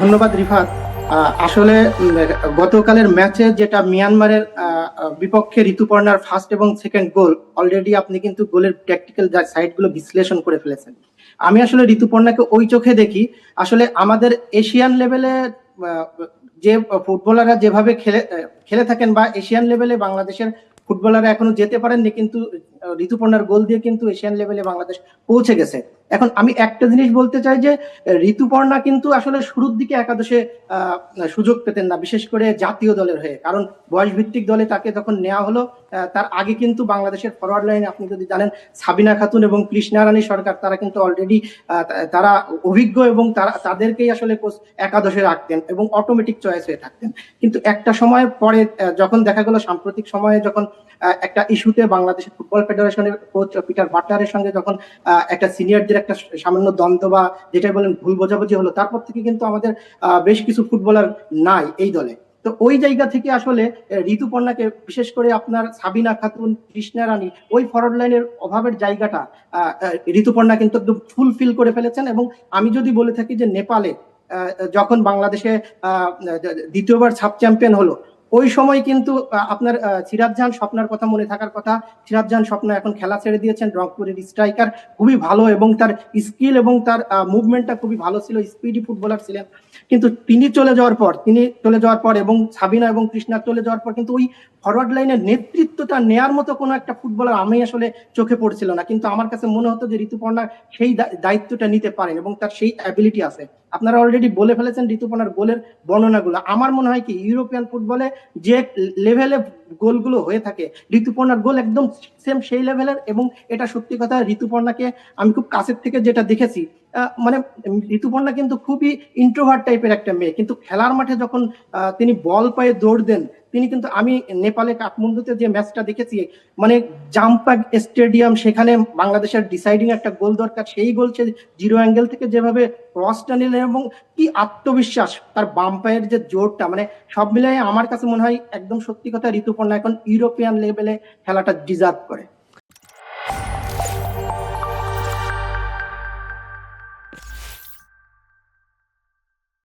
ধন্যবাদ, রিফাত। আসলে গতকালের ম্যাচে যেটা মিয়ানমারের বিপক্ষে ঋতুপর্ণার ফার্স্ট এবং সেকেন্ড গোল অলরেডি আপনি কিন্তু গোলের ট্যাকটিক্যাল সাইডগুলো বিশ্লেষণ করে ফেলেছেন। আমি আসলে ঋতুপর্ণাকে ওই চোখে দেখি। আসলে আমাদের এশিয়ান লেভেলে যে ফুটবলাররা যেভাবে খেলে খেলে থাকেন বা এশিয়ান লেভেলে বাংলাদেশের ফুটবলাররা এখনও যেতে পারেননি, কিন্তু ঋতুপর্ণার গোল দিয়ে কিন্তু এশিয়ান লেভেলে বাংলাদেশ পৌঁছে গেছে। এখন আমি একটা জিনিস বলতে চাই যে, ঋতুপর্ণা কিন্তু আসলে শুরুর দিকে একাদশে সুযোগ পেতেন না, বিশেষ করে জাতীয় দলের হয়ে। কারণ বয়স ভিত্তিক দলে তাকে যখন নেওয়া হলো তার আগে কিন্তু বাংলাদেশের ফরওয়ার্ড লাইনে আপনি যদি জানেন, সাবিনা খাতুন এবং কৃষ্ণা রানী সরকার, তারা কিন্তু অলরেডি তারা অভিজ্ঞ এবং তারা, তাদেরকেই আসলে কোচ একাদশে রাখতেন এবং অটোমেটিক চয়েস হয়ে থাকতেন। কিন্তু একটা সময় পরে যখন দেখা গেল সাম্প্রতিক সময়ে যখন একটা ইস্যুতে বাংলাদেশের ফুটবল ফেডারেশনের কোচ পিটার বাটলারের সঙ্গে যখন একটা সিনিয়রদের একটা সামান্য দ্বন্দ্ব বা যেটাই বলেন ভুল বোঝাবুঝি হলো, তারপর থেকে কিন্তু আমাদের বেশ কিছু ফুটবলার নাই এই দলে। তো ওই জায়গা থেকে আসলে ঋতুপর্ণাকে বিশেষ করে আপনার সাবিনা খাতুন, কৃষ্ণা রানী, ওই ফরওয়ার্ড লাইনের অভাবের জায়গাটা ঋতুপর্ণা কিন্তু একদম ফুলফিল করে ফেলেছেন এবং আমি যদি বলে থাকি যে নেপালে যখন বাংলাদেশে দ্বিতীয়বার সাব চ্যাম্পিয়ন হলো ওই সময় কিন্তু আপনার আহ, সিরাজ জাহান স্বপ্নার কথা মনে থাকার কথা। সিরাজ জাহান স্বপ্ন এখন খেলা ছেড়ে দিয়েছেন রংপুরের স্ট্রাইকার খুবই ভালো এবং তার স্কিল এবং তার মুভমেন্টটা খুবই ভালো ছিল স্পিডি ফুটবলার ছিলেন। কিন্তু তিনি চলে যাওয়ার পর তিনি চলে যাওয়ার পর এবং সাবিনা এবং কৃষ্ণা চলে যাওয়ার পর কিন্তু ওই ফরওয়ার্ড লাইনের নেতৃত্বটা নেয়ার মতো কোনো একটা ফুটবলার আমি আসলে চোখে পড়ছিল না। কিন্তু আমার কাছে মনে হতো যে ঋতুপর্ণা সেই দায়িত্বটা নিতে পারেন এবং তার সেই অ্যাবিলিটি আছে। আপনারা অলরেডি বলে ফেলেছেন ঋতুপর্ণার গোলের বর্ণনাগুলো। আমার মনে হয় কি ইউরোপিয়ান ফুটবলে যে লেভেলে গোলগুলো হয়ে থাকে, ঋতুপর্ণার গোল একদম সেম সেই লেভেলের এবং এটা সত্যি কথা, ঋতুপর্ণাকে আমি খুব কাছের থেকে যেটা দেখেছি মানে ঋতুপর্ণা কিন্তু খুবই ইন্ট্রোভার্ট টাইপের একটা মেয়ে। কিন্তু খেলার মাঠে যখন তিনি বল পায়ে দৌড় দেন, তিনি কিন্তু আমি নেপালে কাঠমান্ডুতে যে ম্যাচটা দেখেছি মানে জাম্পাক স্টেডিয়াম, সেখানে বাংলাদেশের ডিসাইডিং একটা গোল দরকার, সেই গোল সে জিরো অ্যাঙ্গেল থেকে যেভাবে ক্রসটা নিলেন এবং কি আত্মবিশ্বাস, তার বাম পায়ের যে জোরটা মানে সব মিলিয়ে আমার কাছে মনে হয় একদম সত্যি কথা, ঋতুপর্ণা এখন ইউরোপিয়ান লেভেলে খেলাটা ডিজার্ভ করে।